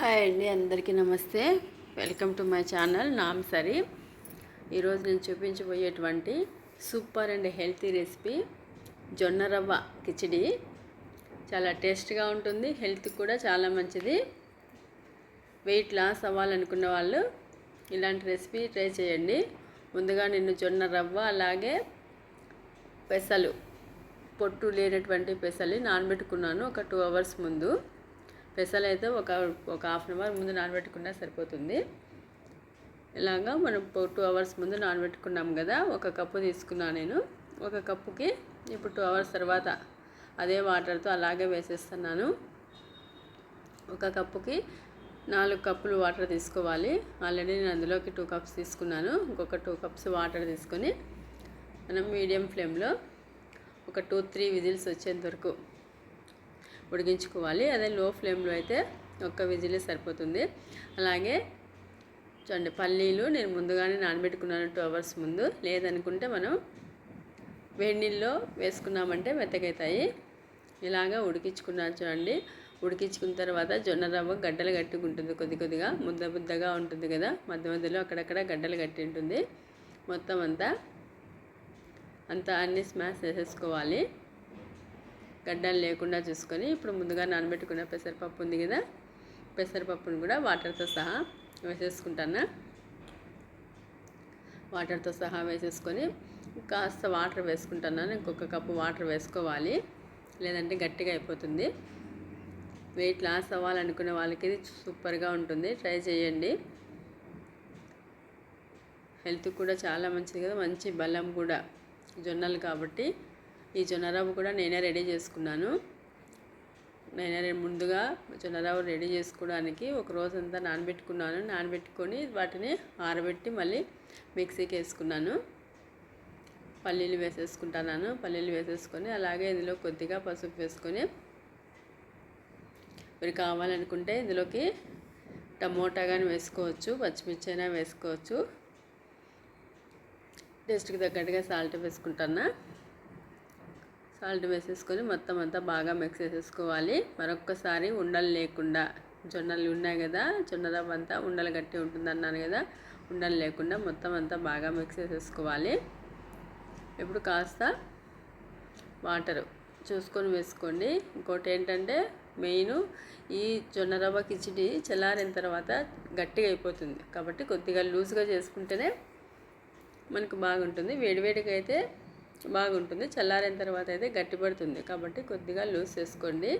Hi అండి అందరికీ నమస్తే. వెల్కమ్ టు మై ఛానల్ నామ్ సరి. ఈరోజు నేను చూపించబోయేటువంటి సూపర్ అండ్ హెల్తీ రెసిపీ జొన్న రవ్వ కిచిడి. చాలా టేస్ట్గా ఉంటుంది హెల్త్ కూడా చాలా మంచిది. వెయిట్ లాస్ అవ్వాలనుకున్న వాళ్ళు ఇలాంటి రెసిపీ ట్రై చేయండి. ముందుగా నేను జొన్న రవ్వ అలాగే పెసలు పొట్టు లేనటువంటి పెసలు నానబెట్టుకున్నాను ఒక టూ అవర్స్ ముందు. పెసలు అయితే ఒక ఒక హాఫ్ అన్ అవర్ ముందు నానబెట్టుకున్నా సరిపోతుంది. ఇలాగా మనం టూ అవర్స్ ముందు నానబెట్టుకున్నాం కదా ఒక కప్పు తీసుకున్నాను నేను. ఒక కప్పుకి ఇప్పుడు టూ అవర్స్ తర్వాత అదే వాటర్తో అలాగే వేసేస్తున్నాను. ఒక కప్పుకి నాలుగు కప్పులు వాటర్ తీసుకోవాలి. ఆల్రెడీ నేను అందులోకి టూ కప్స్ తీసుకున్నాను. ఇంకొక టూ కప్స్ వాటర్ తీసుకొని మనం మీడియం ఫ్లేమ్లో ఒక టూ త్రీ విజిల్స్ వచ్చేంత వరకు ఉడికించుకోవాలి. అదే లో ఫ్లేమ్లో అయితే ఒక్క విజిల్ సరిపోతుంది. అలాగే చూడండి పల్లీలు నేను ముందుగానే నానబెట్టుకున్నాను టూ అవర్స్ ముందు. లేదనుకుంటే మనం వేడి నీళ్ళలో వేసుకున్నామంటే మెత్తగవుతాయి ఇలాగా ఉడికించుకున్నాను చూడండి. ఉడికించుకున్న తర్వాత జొన్న రవ్వ గడ్డలు కట్టుకుంటుంది ఉంటుంది కొద్ది కొద్దిగా. ముద్ద ముద్దగా ఉంటుంది కదా. మధ్య మధ్యలో అక్కడక్కడ గడ్డలు కట్టి ఉంటుంది. మొత్తం అంతా అంతా అన్ని స్మాష్ చేసేసుకోవాలి. గడ్డలు లేకుండా చూసుకొని ఇప్పుడు ముందుగా నానబెట్టుకున్న పెసరపప్పు ఉంది కదా పెసరపప్పును కూడా వాటర్తో సహా వేసేసుకుంటాను. వాటర్తో సహా వేసేసుకొని కాస్త వాటర్ వేసుకుంటున్నాను ఇంకొక కప్పు వాటర్ వేసుకోవాలి. లేదంటే గట్టిగా అయిపోతుంది. వెయిట్ లాస్ అవ్వాలనుకునే వాళ్ళకి ఇది సూపర్గా ఉంటుంది. ట్రై చేయండి. హెల్త్ కూడా చాలా మంచిది కదా. మంచి బలం కూడా. జొన్నలు కాబట్టి ఈ జొన్నరవ్వ కూడా నేనే రెడీ చేసుకున్నాను. నేనే ముందుగా జొన్నరవ్వ రెడీ చేసుకోవడానికి ఒక రోజంతా నానబెట్టుకున్నాను. నానబెట్టుకొని వాటిని ఆరబెట్టి మళ్ళీ మిక్సీకి వేసుకున్నాను. పల్లీలు వేసేసుకుంటున్నాను. పల్లీలు వేసేసుకొని అలాగే ఇందులో కొద్దిగా పసుపు వేసుకొని మీరు కావాలనుకుంటే ఇందులోకి టమోటా కానీ వేసుకోవచ్చు పచ్చిమిర్చి అయినా వేసుకోవచ్చు. టేస్ట్కి తగ్గట్టుగా సాల్ట్ వేసుకుంటున్నా. సాల్ట్ వేసేసుకొని మొత్తం అంతా బాగా మిక్స్ చేసేసుకోవాలి. మరొక్కసారి ఉండలు లేకుండా జొన్నలు ఉన్నాయి కదా జొన్న రవ్వ అంతా ఉండలు గట్టి ఉంటుంది అన్నాను కదా ఉండలు లేకుండా మొత్తం అంతా బాగా మిక్స్ చేసేసుకోవాలి. ఇప్పుడు కాస్త వాటరు చూసుకొని వేసుకోండి. ఇంకోటి ఏంటంటే మెయిన్ ఈ జొన్న రవ్వ కిచిడి చల్లారిన తర్వాత గట్టిగా అయిపోతుంది. కాబట్టి కొద్దిగా లూజ్గా చేసుకుంటేనే మనకు బాగుంటుంది. వేడివేడిగా అయితే బాగుంటుంది. చల్లారిన తర్వాత అయితే గట్టిపడుతుంది కాబట్టి కొద్దిగా లూజ్ చేసుకోండి.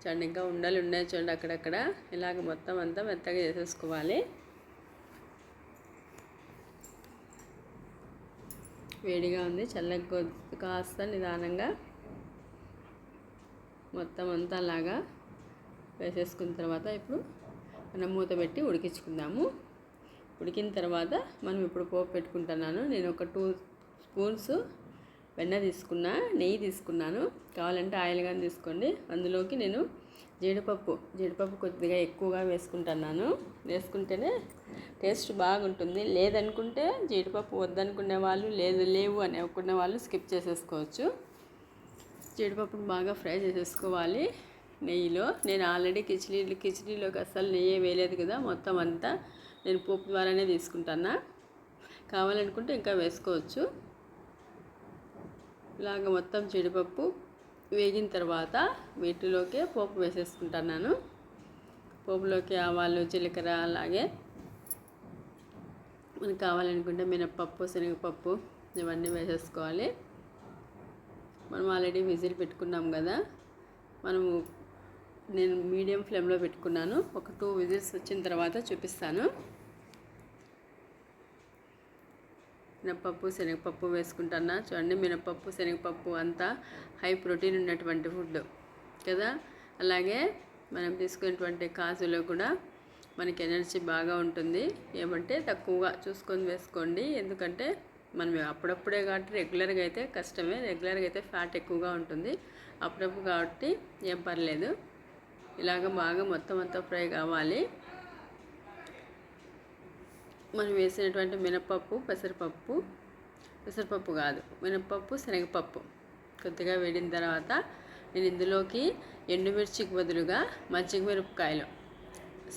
చూడండి ఇంకా ఉండలు ఉన్నాయి చూడండి అక్కడక్కడ. ఇలాగ మొత్తం అంతా మెత్తగా చేసేసుకోవాలి. వేడిగా ఉంది. చల్లగా కాస్త నిదానంగా మొత్తం అంతా అలాగా వేసేసుకున్న తర్వాత ఇప్పుడు మనం మూత పెట్టి ఉడికించుకుందాము. ఉడికిన తర్వాత మనం ఇప్పుడు పోపు పెట్టుకుంటున్నాను. నేను ఒక టూ స్పూన్స్ వెన్న తీసుకున్నా నెయ్యి తీసుకున్నాను. కావాలంటే ఆయిల్ కానీ తీసుకోండి. అందులోకి నేను జీడిపప్పు జీడిపప్పు కొద్దిగా ఎక్కువగా వేసుకుంటున్నాను. వేసుకుంటేనే టేస్ట్ బాగుంటుంది. లేదనుకుంటే జీడిపప్పు వద్దనుకునే వాళ్ళు లేదు లేవు అని అనుకునే వాళ్ళు స్కిప్ చేసేసుకోవచ్చు. జీడిపప్పును బాగా ఫ్రై చేసేసుకోవాలి నెయ్యిలో. నేను ఆల్రెడీ కిచిడీ కిచిడీలోకి అస్సలు నెయ్యి వేయలేదు కదా మొత్తం అంతా నేను పోపు ద్వారానే తీసుకుంటాను కావాలనుకుంటే ఇంకా వేసుకోవచ్చు. ఇలాగ మొత్తం జీడిపప్పు వేగిన తర్వాత వీటిలోకే పోపు వేసేసుకుంటున్నాను. పోపులోకి ఆవాలు జీలకర్ర అలాగే మనకు కావాలనుకుంటే మినప్పప్పు శనగపప్పు ఇవన్నీ వేసేసుకోవాలి. మనం ఆల్రెడీ విజిల్ పెట్టుకున్నాం కదా. మనము నేను మీడియం ఫ్లేమ్లో పెట్టుకున్నాను. ఒక టూ విజిల్స్ వచ్చిన తర్వాత చూపిస్తాను. మినపప్పు శనగపప్పు వేసుకుంటున్నా చూడండి మినపప్పు శనగపప్పు అంతా హై ప్రోటీన్ ఉన్నటువంటి ఫుడ్ కదా? అలాగే మనం తీసుకునేటువంటి కాజులో కూడా మనకి ఎనర్జీ బాగా ఉంటుంది. ఏమంటే తక్కువగా చూసుకొని వేసుకోండి. ఎందుకంటే మనం అప్పుడప్పుడే కాబట్టి రెగ్యులర్గా అయితే కష్టమే. రెగ్యులర్గా అయితే ఫ్యాట్ ఎక్కువగా ఉంటుంది. అప్పుడప్పుడు కాబట్టి ఏం పర్లేదు. ఇలాగ బాగా మొత్తం అంతా ఫ్రై కావాలి. మనం వేసినటువంటి మినపప్పు పెసరపప్పు పెసరపప్పు కాదు మినపప్పు శనగపప్పు. కొద్దిగా వేడిన తర్వాత నేను ఇందులోకి ఎండుమిర్చికి బదులుగా మజ్జిగ మిరపకాయలు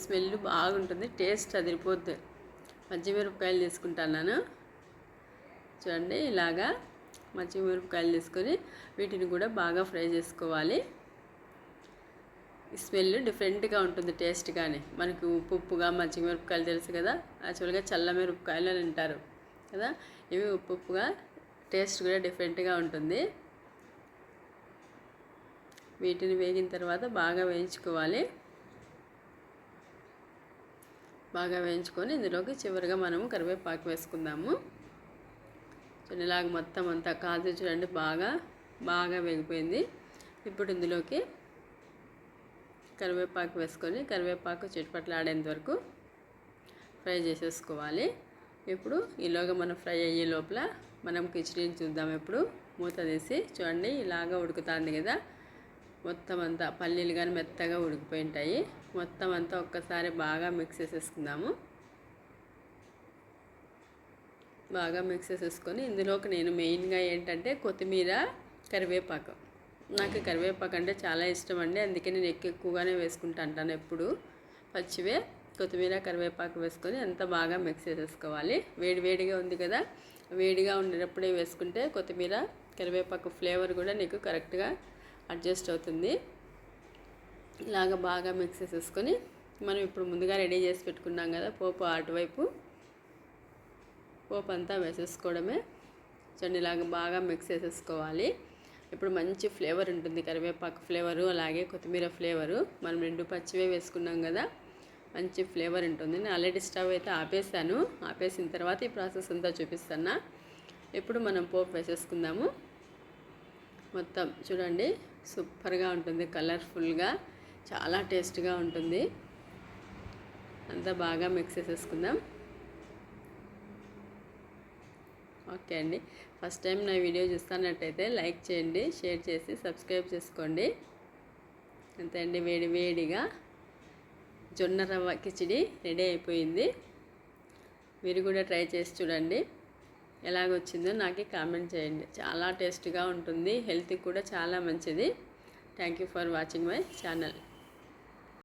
స్మెల్ బాగుంటుంది టేస్ట్ అదిరిపోద్ది. పచ్చిమిరపకాయలు తీసుకుంటున్నాను చూడండి ఇలాగా మిరపకాయలు తీసుకొని వీటిని కూడా బాగా ఫ్రై చేసుకోవాలి. స్మెల్ డిఫరెంట్గా ఉంటుంది టేస్ట్ కానీ మనకు ఉప్పు ఉప్పుగా మచ్చిమిరపకాయలు తెలుసు కదా? యాక్చువల్గా చల్ల మిరపకాయలు అని అంటారు కదా? ఇవి ఉప్పు ఉప్పుగా టేస్ట్ కూడా డిఫరెంట్గా ఉంటుంది. వీటిని వేగిన తర్వాత బాగా వేయించుకోవాలి. బాగా వేయించుకొని ఇందులోకి చివరిగా మనము కరివేపాకు వేసుకుందాము. ఇలాగ మొత్తం అంతా కాదు చూడండి బాగా బాగా వేగిపోయింది. ఇప్పుడు ఇందులోకి కరివేపాకు వేసుకొని కరివేపాకు చిట్పట్లాడేంత వరకు ఫ్రై చేసేసుకోవాలి. ఇప్పుడు ఈలోగా మనం ఫ్రై అయ్యే లోపల మనం కిచడీని చూద్దాం. ఇప్పుడు మూత తీసి చూడండి ఇలాగా ఉడుకుతుంది కదా. మొత్తం అంతా పల్లీలు కానీ మెత్తగా ఉడికిపోయి ఉంటాయి మొత్తం అంతా ఒక్కసారి బాగా మిక్స్ చేసేసుకుందాము. బాగా మిక్స్ చేసేసుకొని ఇందులోకి నేను మెయిన్గా ఏంటంటే కొత్తిమీర కరివేపాకు. నాకు కరివేపాకు అంటే చాలా ఇష్టం అండి. అందుకే నేను ఎక్కువ ఎక్కువగానే వేసుకుంటా అంటాను ఎప్పుడు. పచ్చివే కొత్తిమీర కరివేపాకు వేసుకొని ఎంత బాగా మిక్స్ చేసేసుకోవాలి. వేడి వేడిగా ఉంది కదా వేడిగా ఉండేటప్పుడే వేసుకుంటే కొత్తిమీర కరివేపాకు ఫ్లేవర్ కూడా నీకు కరెక్ట్గా అడ్జస్ట్ అవుతుంది. ఇలాగ బాగా మిక్స్ చేసేసుకొని మనం ఇప్పుడు ముందుగా రెడీ చేసి పెట్టుకున్నాం కదా పోపు అటువైపు. పోపు అంతా వేసేసుకోవడమే. చూడండి ఇలాగ బాగా మిక్స్ చేసేసుకోవాలి. ఇప్పుడు మంచి ఫ్లేవర్ ఉంటుంది కరివేపాకు ఫ్లేవరు అలాగే కొత్తిమీర ఫ్లేవరు. మనం రెండు పచ్చివే వేసుకున్నాం కదా మంచి ఫ్లేవర్ ఉంటుంది. నేను ఆల్రెడీ స్టవ్ అయితే ఆపేసాను ఆపేసిన తర్వాత ఈ ప్రాసెస్ అంతా చూపిస్తాను ఇప్పుడు మనం పోపు వేసేసుకుందాము. మొత్తం చూడండి సూపర్గా ఉంటుంది కలర్ఫుల్గా చాలా టేస్ట్గా ఉంటుంది. అంతా బాగా మిక్స్ చేసేసుకుందాం. ఓకే అండి. ఫస్ట్ టైం నా వీడియో చూస్తున్నట్టయితే లైక్ చేయండి షేర్ చేసి సబ్స్క్రైబ్ చేసుకోండి. అంతే అండి వేడి వేడిగా జొన్న రవ్వ కిచిడి రెడీ అయిపోయింది. మీరు కూడా ట్రై చేసి చూడండి. ఎలాగొచ్చిందో నాకు కామెంట్ చేయండి. చాలా టేస్ట్గా ఉంటుంది హెల్త్కి కూడా చాలా మంచిది. Thank you for watching my channel.